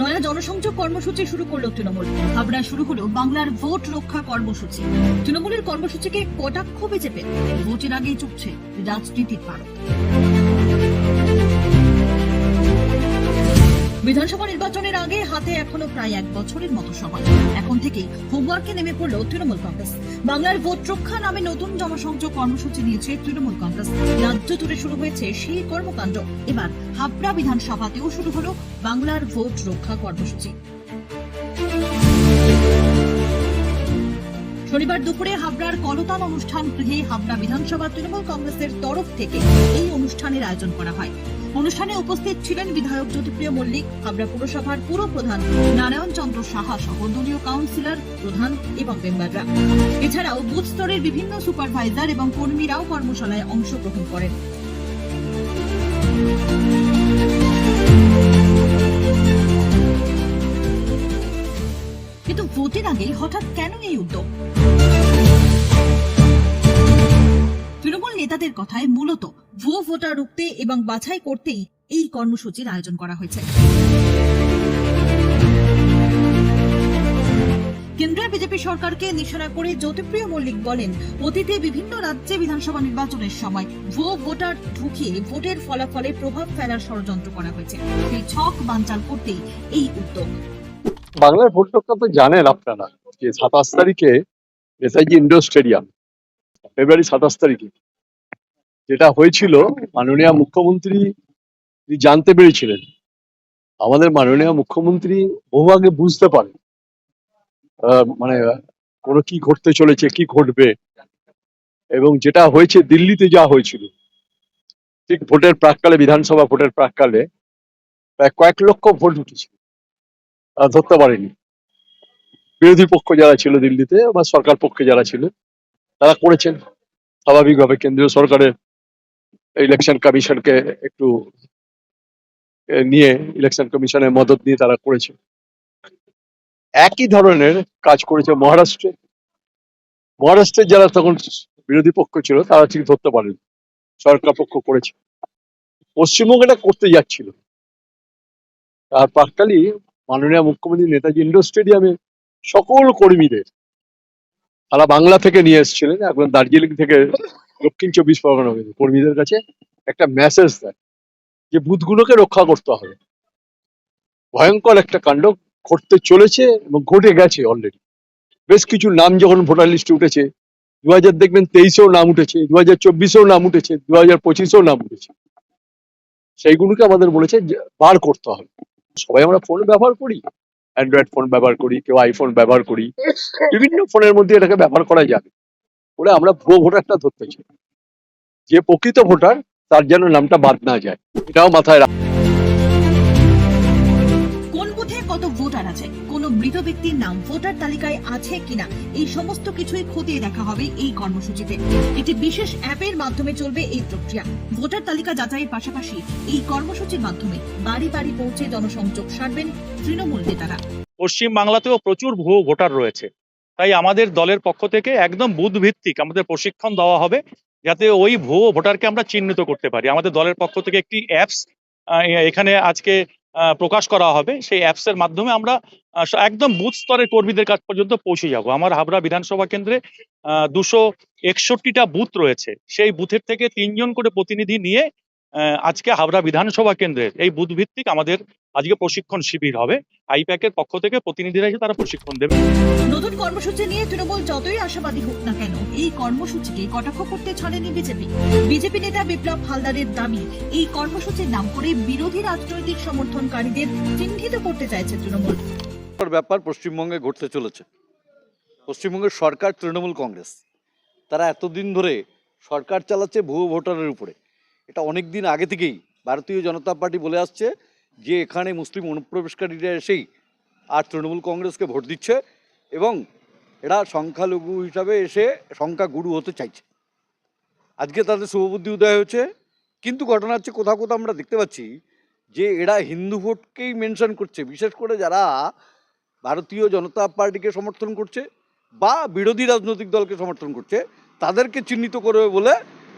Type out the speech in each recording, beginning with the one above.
নয়া জনসংযোগ কর্মসূচি শুরু করল তৃণমূল। হাবড়া শুরু হলো বাংলার ভোট রক্ষা কর্মসূচি। তৃণমূলের কর্মসূচিকে কটাক্ষ বিজেপি ভোটের আগেই চুপছে রাজনীতির পারদ বিধানসভা নির্বাচনের আগে হাতে এখনও প্রায় এক বছরের মতো সময়। এখন থেকেই হোমওয়ার্কে নেমে পড়ল তৃণমূল কংগ্রেস। বাংলার ভোট রক্ষা নামে নতুন জনসংযোগ কর্মসূচি নিয়েছে তৃণমূল কংগ্রেস। রাজ্য জুড়ে শুরু হয়েছে সেই কর্মকাণ্ড। এবার হাবড়া বিধানসভাতেও শুরু হলো বাংলার ভোট রক্ষা কর্মসূচি। শনিবার দুপুরে হাবড়ার কলতান অনুষ্ঠান গৃহে হাবড়া বিধানসভা তৃণমূল কংগ্রেসের তরফ থেকে এই অনুষ্ঠানের আয়োজন করা হয়। অনুষ্ঠানে উপস্থিত ছিলেন বিধায়ক জ্যোতিপ্রিয় মল্লিক, হাবড়া পুরসভার পুর প্রধান নারায়ণ চন্দ্র সাহা সহ দলীয় কাউন্সিলর প্রধান এবং মেম্বাররা। এছাড়াও বুথ স্তরের বিভিন্ন সুপারভাইজার এবং কর্মীরাও কর্মশালায় অংশগ্রহণ করেন। কিন্তু ভোটের আগে হঠাৎ কেন এই উদ্যোগ? তৃণমূল নেতাদের কথায় মূলত ভুয়ো ভোটার রুখতে এবং বাছাই করতেই এই কর্মসূচির আয়োজন করা হয়েছে। কেন্দ্রের বিজেপি সরকারকে নিশানা করে জ্যোতিপ্রিয় মল্লিক বলেন, অতীতে বিভিন্ন রাজ্যে বিধানসভা নির্বাচনের সময় ভুয়ো ভোটার ঢুকিয়ে ভোটের ফলাফলে প্রভাব ফেলার ষড়যন্ত্র করা হয়েছে। ছক বানচাল করতেই এই উদ্যোগ। বাংলার ভোট রক্ষা তো জানেন আপনারা যে সাতাশ তারিখে নেতাজি ইন্ডোর স্টেডিয়াম, ফেব্রুয়ারি সাতাশ তারিখে। যেটা হয়েছিল, মাননীয় মুখ্যমন্ত্রী তিনি জানতে পেরেছিলেন। আমাদের মাননীয় মুখ্যমন্ত্রী বহু আগে বুঝতে পারে মানে কোনো কি ঘটতে চলেছে, কি ঘটবে। এবং যেটা হয়েছে, দিল্লিতে যা হয়েছিল, ঠিক ভোটের প্রাককালে, বিধানসভা ভোটের প্রাককালে, প্রায় কয়েক লক্ষ ভোট উঠেছিল। ধরতে পারেনি। বিরোধী পক্ষ যারা ছিল দিল্লিতে বা সরকার পক্ষে যারা ছিল, তারা করেছেন। স্বাভাবিকভাবে কেন্দ্রীয় সরকারের ইলেকশন কমিশনকে একটু নিয়ে ইলেকশন কমিশনের মদত নিয়ে তারা করেছে। একই ধরনের কাজ করেছে মহারাষ্ট্রে। মহারাষ্ট্রের যারা তখন বিরোধী পক্ষ ছিল, তারা ঠিক ধরতে পারেন। সরকার পক্ষ করেছে। পশ্চিমবঙ্গ করতে যাচ্ছিল। আর প্রাককালই মাননীয় মুখ্যমন্ত্রী নেতাজি ইন্ডোর স্টেডিয়ামে সকল কর্মীদের তারা বাংলা থেকে নিয়ে এসেছিলেন এখন দার্জিলিং থেকে দক্ষিণ চব্বিশ পরগনা পর্যন্ত কর্মীদের কাছে একটা মেসেজ দেয় যে বুথগুলোকে রক্ষা করতে হবে। ভয়ঙ্কর একটা কাণ্ড ঘটতে চলেছে এবং ঘটে গেছে অলরেডি বেশ কিছু নাম যখন ভোটার লিস্টে উঠেছে দু হাজার দেখবেন তেইশেও নাম উঠেছে দু হাজার চব্বিশেও নাম উঠেছে দু হাজার পঁচিশেও নাম উঠেছে। সেইগুলোকে আমাদের বলেছে বার করতে হবে। সবাই আমরা ফোন ব্যবহার করি। অ্যান্ড্রয়েড ফোন ব্যবহার করি, কেউ আইফোন ব্যবহার করি। বিভিন্ন ফোনের মধ্যে এটাকে ব্যবহার করা যাবে। বলে আমরা ভুয়ো ভোটারটা ধরতে চাই। যে প্রকৃত ভোটার তার যেন নামটা বাদ না যায়। এটাও মাথায় রাখ ব্যক্তির নাম ভোটার তালিকায় আছে কিনা? এই সমস্ত কিছুই খতিয়ে দেখা হবে এই কর্মসূচিতে। একটি বিশেষ অ্যাপের মাধ্যমে চলবে এই প্রক্রিয়া। ভোটার তালিকা যাচাইয়ের পাশাপাশি এই কর্মসূচির মাধ্যমে বাড়ি বাড়ি পৌঁছে জনসংযোগ সারবেন তৃণমূল নেতারা। পশ্চিম বাংলাতেও প্রচুর ভুয়ো ভোটার রয়েছে। তাই আমাদের দলের পক্ষ থেকে একদম বুথ ভিত্তিক আমাদের প্রশিক্ষণ দেওয়া হবে, যাতে ওই ভুয়ো ভোটারকে আমরা চিহ্নিত করতে পারি। আমাদের দলের পক্ষ থেকে একটি অ্যাপস এখানে আজকে প্রকাশ করা হবে, সেই অ্যাপস এর মাধ্যমে আমরা একদম বুথ স্তরের কর্মীদের কাছ পর্যন্ত পৌঁছে যাব। আমার হাবড়া বিধানসভা কেন্দ্রে দুশো একষট্টিটা বুথ রয়েছে। সেই বুথের থেকে তিনজন করে প্রতিনিধি নিয়ে আজকে হাবড়া বিধানসভা কেন্দ্রের এই বুথ ভিত্তিক আমাদের আজকে প্রশিক্ষণ শিবির হবে। আইপ্যাকের পক্ষ থেকে প্রতিনিধিরা এসে তারা প্রশিক্ষণ দেবে। নতুন কর্মসূচি নিয়ে তৃণমূল যতই আশাবাদী হোক না কেন এই কর্মসূচিকে কটাক্ষ করতে ছাড়েনি বিজেপি। বিজেপি নেতা বিপ্লব হালদারের দাবি এই কর্মসূচির নাম করে বিরোধী রাজনৈতিক সমর্থনকারীদের চিহ্নিত করতে চাইছে তৃণমূল। ব্যাপার পশ্চিমবঙ্গে ঘটতে চলেছে। পশ্চিমবঙ্গের সরকার তৃণমূল কংগ্রেস। তারা এতদিন ধরে সরকার চালাচ্ছে ভুয়ো ভোটারের উপরে। এটা অনেক দিন আগে থেকেই ভারতীয় জনতা পার্টি বলে আসছে যে এখানে মুসলিম অনুপ্রবেশকারীরা এসেই আর তৃণমূল কংগ্রেসকে ভোট দিচ্ছে এবং এরা সংখ্যালঘু হিসাবে এসে সংখ্যা গুরু হতে চাইছে। আজকে তাদের শুভবুদ্ধি উদয় হয়েছে, কিন্তু ঘটনা হচ্ছে কোথাও কোথাও আমরা দেখতে পাচ্ছি যে এরা হিন্দু ভোটকেই মেনশন করছে, বিশেষ করে যারা ভারতীয় জনতা পার্টিকে সমর্থন করছে বা বিরোধী রাজনৈতিক দলকে সমর্থন করছে, তাদেরকে চিহ্নিত করবে বলে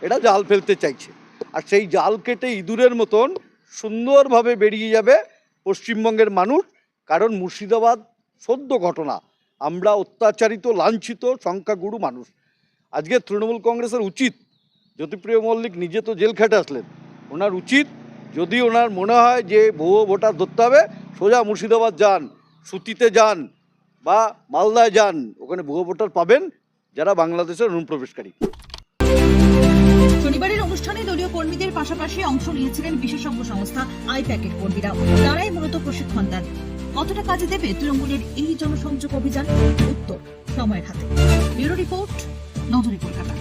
এরা জাল ফেলতে চাইছে। আর সেই জাল কেটে ইঁদুরের মতন সুন্দরভাবে বেরিয়ে যাবে পশ্চিমবঙ্গের মানুষ, কারণ মুর্শিদাবাদ সদ্য ঘটনা। আমরা অত্যাচারিত, লাঞ্ছিত, সংখ্যাগুরু মানুষ। আজকে তৃণমূল কংগ্রেসের উচিত, জ্যোতিপ্রিয় মল্লিক নিজে তো জেল খেটে আসলেন। ওনার উচিত যদি ওনার মনে হয় যে ভুয়ো ভোটার ধরতে হবে, সোজা মুর্শিদাবাদ যান, সুতিতে যান বা মালদায় যান, ওখানে ভুয়ো ভোটার পাবেন যারা বাংলাদেশের অনুপ্রবেশকারী। শনিবারের পাশাপাশি অংশ নিয়েছিলেন বিশেষজ্ঞ সংস্থা আই প্যাকেট কর্মীরা। তারাই মূলত প্রশিক্ষণ দেন। কতটা কাজে দেবে তৃণমূলের এই জনসংযোগ অভিযান? উত্তর সময়ের হাতে। ব্যুরো রিপোর্ট নজরে কলকাতা।